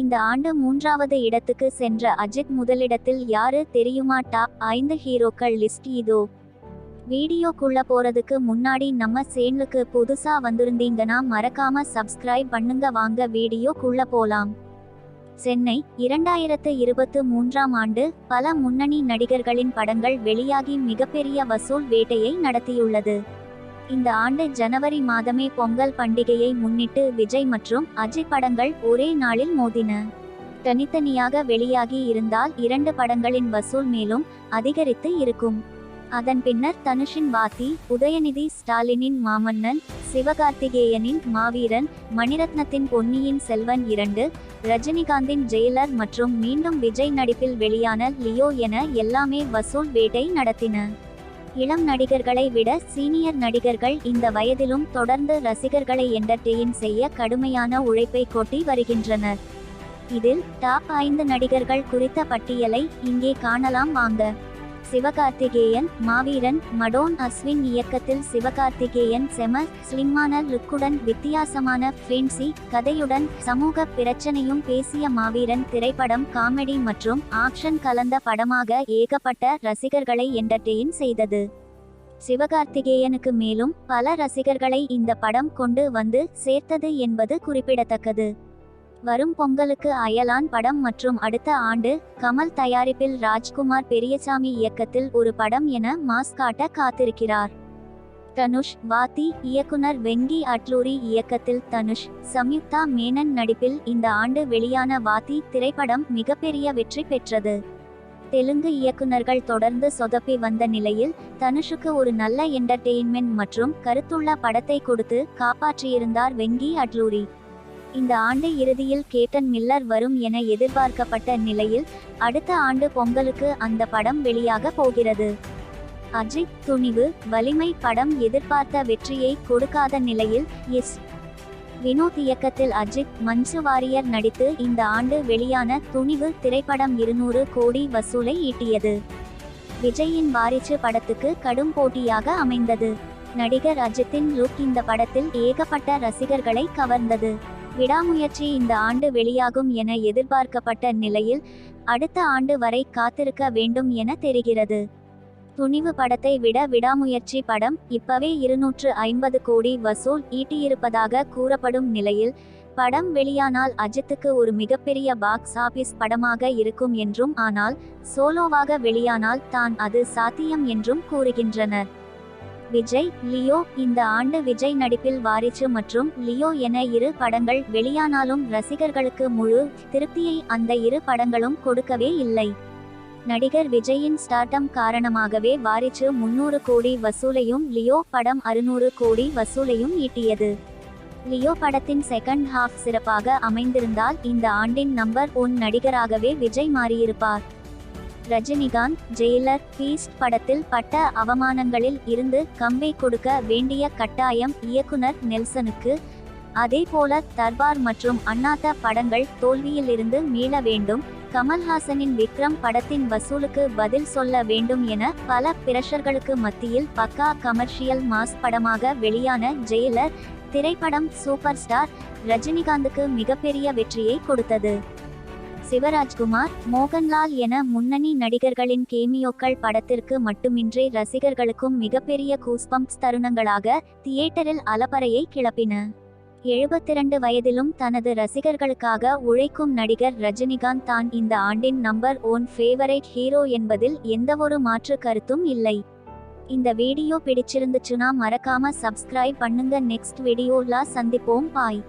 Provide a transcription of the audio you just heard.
இந்த ஆண்டு மூன்றாவது இடத்துக்கு சென்ற அஜித் முதலிடத்தில் யாரு தெரியுமா? டாப் ஐந்து ஹீரோக்கள் லிஸ்ட் இதோ. வீடியோக்குள்ள போறதுக்கு முன்னாடி நம்ம சேனலுக்கு புதுசா வந்திருந்தீங்கன்னா மறக்காம சப்ஸ்கிரைப் பண்ணுங்க. வாங்க வீடியோக்குள்ள போலாம். சென்னை இரண்டாயிரத்து இருபத்து மூன்றாம் ஆண்டு பல முன்னணி நடிகர்களின் படங்கள் வெளியாகி மிகப்பெரிய வசூல் வேட்டையை நடத்தியுள்ளது. இந்த ஆண்டு ஜனவரி மாதமே பொங்கல் பண்டிகையை முன்னிட்டு விஜய் மற்றும் அஜய் படங்கள் ஒரே நாளில் மோதின. தனித்தனியாக வெளியாகி இருந்தால் இரண்டு படங்களின் வசூல் மேலும் அதிகரித்து இருக்கும். அதன் பின்னர் தனுஷின் வாத்தி உதயநிதி ஸ்டாலினின் மாமன்னன் சிவகார்த்திகேயனின் மாவீரன் மணிரத்னத்தின் பொன்னியின் செல்வன் இரண்டு ரஜினிகாந்தின் ஜெயிலர் மற்றும் மீண்டும் விஜய் நடிப்பில் வெளியான லியோ என எல்லாமே வசூல் வேட்டை நடத்தின. இளம் நடிகர்களை விட சீனியர் நடிகர்கள் இந்த வயதிலும் தொடர்ந்து ரசிகர்களை என்டர்டெயின் செய்ய கடுமையான உழைப்பை கொட்டி வருகின்றனர். இதில் டாப் ஐந்து நடிகர்கள் குறித்த பட்டியலை இங்கே காணலாம் வாங்க. சிவகார்த்திகேயன் மாவீரன் மடோன் அஸ்வின் இயக்கத்தில் சிவகார்த்திகேயன் செம ஸ்லிம்மான லுக்குடன் வித்தியாசமான ஃபேன்சி கதையுடன் சமூக பிரச்சனையும் பேசிய மாவீரன் திரைப்படம் காமெடி மற்றும் ஆக்ஷன் கலந்த படமாக ஏகப்பட்ட ரசிகர்களை என்டர்டெயின் செய்தது. சிவகார்த்திகேயனுக்கு மேலும் பல ரசிகர்களை இந்த படம் கொண்டு வந்து சேர்த்தது என்பது குறிப்பிடத்தக்கது. வரும் பொங்கலுக்கு அயலான் படம் மற்றும் அடுத்த ஆண்டு கமல் தயாரிப்பில் ராஜ்குமார் பெரியசாமி இயக்கத்தில் ஒரு படம் என மாஸ் காட்ட காத்திருக்கிறார். தனுஷ் வாத்தி இயக்குனர் வெங்கி அட்லூரி இயக்கத்தில் தனுஷ் சம்யுக்தா மேனன் நடிப்பில் இந்த ஆண்டு வெளியான வாத்தி திரைப்படம் மிகப்பெரிய வெற்றி பெற்றது. தெலுங்கு இயக்குனர்கள் தொடர்ந்து சொதப்பி வந்த நிலையில் தனுஷுக்கு ஒரு நல்ல என்டர்டெயின்மெண்ட் மற்றும் கருத்துள்ள படத்தை கொடுத்து காப்பாற்றியிருந்தார் வெங்கி அட்லூரி. இந்த ஆண்டு இறுதியில் கேட்டன் மில்லர் வரும் என எதிர்பார்க்கப்பட்ட நிலையில் அடுத்த ஆண்டு பொங்கலுக்கு அந்த படம் வெளியாக போகிறது. அஜித் துணிவு வலிமை படம் எதிர்பார்த்த வெற்றியை கொடுக்காத நிலையில் எஸ். வினோத் இயக்கத்தில் அஜித் மஞ்சு வாரியர் நடித்து இந்த ஆண்டு வெளியான துணிவு திரைப்படம் இருநூறு கோடி வசூலை ஈட்டியது. விஜயின் வாரிசு படத்துக்கு கடும் போட்டியாக அமைந்தது. நடிகர் அஜித்தின் லுக் இந்த படத்தில் ஏகப்பட்ட ரசிகர்களை கவர்ந்தது. விடாமுயற்சி இந்த ஆண்டு வெளியாகும் என எதிர்பார்க்கப்பட்ட நிலையில் அடுத்த ஆண்டு வரை காத்திருக்க வேண்டும் என தெரிகிறது. துணிவு படத்தை விட விடாமுயற்சி படம் இப்பவே இருநூற்று ஐம்பது கோடி வசூல் ஈட்டியிருப்பதாக கூறப்படும் நிலையில் படம் வெளியானால் அஜித்துக்கு ஒரு மிகப்பெரிய பாக்ஸ் ஆபீஸ் படமாக இருக்கும் என்றும் ஆனால் சோலோவாக வெளியானால் தான் அது சாத்தியம் என்றும் கூறுகின்றனர். விஜய் லியோ இந்த ஆண்டு விஜய் நடிப்பில் வாரிசு மற்றும் லியோ என இரு படங்கள் வெளியானாலும் ரசிகர்களுக்கு முழு திருப்தியை அந்த இரு படங்களும் கொடுக்கவே இல்லை. நடிகர் விஜயின் ஸ்டார்டம் காரணமாகவே வாரிசு முன்னூறு கோடி வசூலையும் லியோ படம் அறுநூறு கோடி வசூலையும் ஈட்டியது. லியோ படத்தின் செகண்ட் ஹாஃப் சிறப்பாக அமைந்திருந்தால் இந்த ஆண்டின் நம்பர் ஒன் நடிகராகவே விஜய் மாறியிருப்பார். ரஜினிகாந்த் ஜெயிலர் பீஸ்ட் படத்தில் பட்ட அவமானங்களில் இருந்து கம்பை கொடுக்க வேண்டிய கட்டாயம் இயக்குனர் நெல்சனுக்கு. அதேபோல தர்பார் மற்றும் அண்ணாத்த படங்கள் தோல்வியிலிருந்து மீள வேண்டும். கமல்ஹாசனின் விக்ரம் படத்தின் வசூலுக்கு பதில் சொல்ல வேண்டும் என பல பிரஷர்களுக்கு மத்தியில் பக்கா கமர்ஷியல் மாஸ் படமாக வெளியான ஜெயிலர் திரைப்படம் சூப்பர் ஸ்டார் ரஜினிகாந்துக்கு மிகப்பெரிய வெற்றியை கொடுத்தது. சிவராஜ்குமார் மோகன்லால் என முன்னணி நடிகர்களின் கேமியோக்கள் படத்திற்கு மட்டுமின்றி ரசிகர்களுக்கும் மிகப்பெரிய கூஸ்பம்ப்ஸ் தருணங்களாக தியேட்டரில் அலப்பறையை கிளப்பின. எழுபத்திரண்டு வயதிலும் தனது ரசிகர்களுக்காக உழைக்கும் நடிகர் ரஜினிகாந்த் தான் இந்த ஆண்டின் நம்பர் ஒன் ஃபேவரைட் ஹீரோ என்பதில் எந்தவொரு மாற்று கருத்தும் இல்லை. இந்த வீடியோ பிடிச்சிருந்துச்சுன்னா மறக்காம சப்ஸ்கிரைப் பண்ணுங்க. நெக்ஸ்ட் வீடியோல சந்திப்போம். பாய்